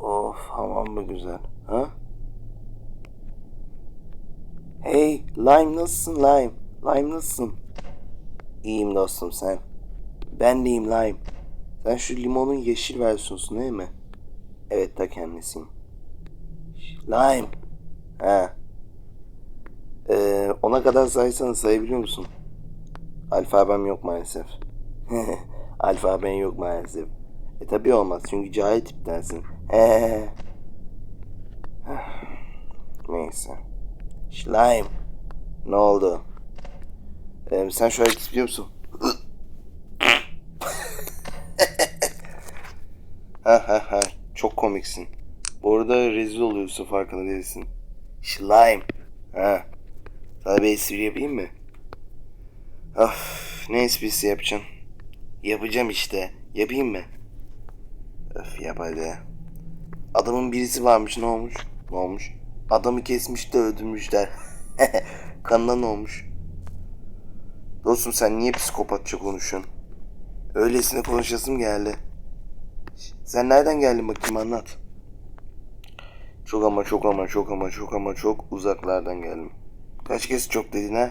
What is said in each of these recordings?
of hamam mı güzel. Ha? Hey Lime nasılsın Lime? Lime nasılsın? İyiyim dostum sen. Ben de iyiyim Lime. Sen şu limonun yeşil versiyonusun değil mi? Evet ta kendisiyim. Lime. Ha. Ee, ona kadar saysan sayabiliyor musun? Alfabem yok maalesef. Alfaben yok maalesef. E tabi olmaz çünkü cahil tiptensin. He. Neyse. Slime. Ne oldu? Ee, sen şu hareketi biliyor musun? ha ha ha. Çok komiksin. Bu arada rezil oluyorsun farkında değilsin. Slime. Ha. Sana bir espri yapayım mı? Of, ne esprisi yapacağım? Yapacağım işte. Yapayım mı? Öf yap hadi. Adamın birisi varmış ne olmuş? Ne olmuş? Adamı kesmiş de öldürmüşler. Kanına ne olmuş? Dostum sen niye psikopatça konuşuyorsun? Öylesine konuşasım geldi. Sen nereden geldin bakayım anlat. Çok ama çok ama çok ama çok ama çok uzaklardan geldim. Kaç kez çok dedin ha?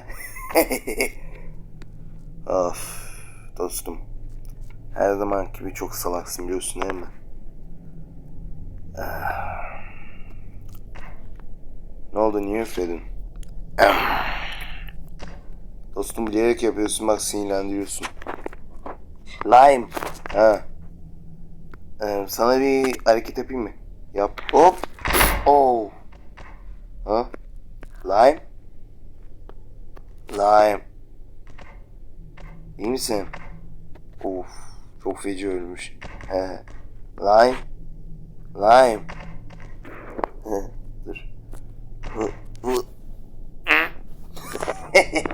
of dostum. Her zaman gibi çok salaksın biliyorsun değil mi? Ah. Ne oldu niye üfledin? Dostum bilerek yapıyorsun bak sinirlendiriyorsun. Lime. Ha. Ee, sana bir hareket yapayım mı? Yap. Hop. Oh. Ha? Lime. Lime. İyi misin? Of. Çok feci ölmüş. He. Lime. Lime. Dur.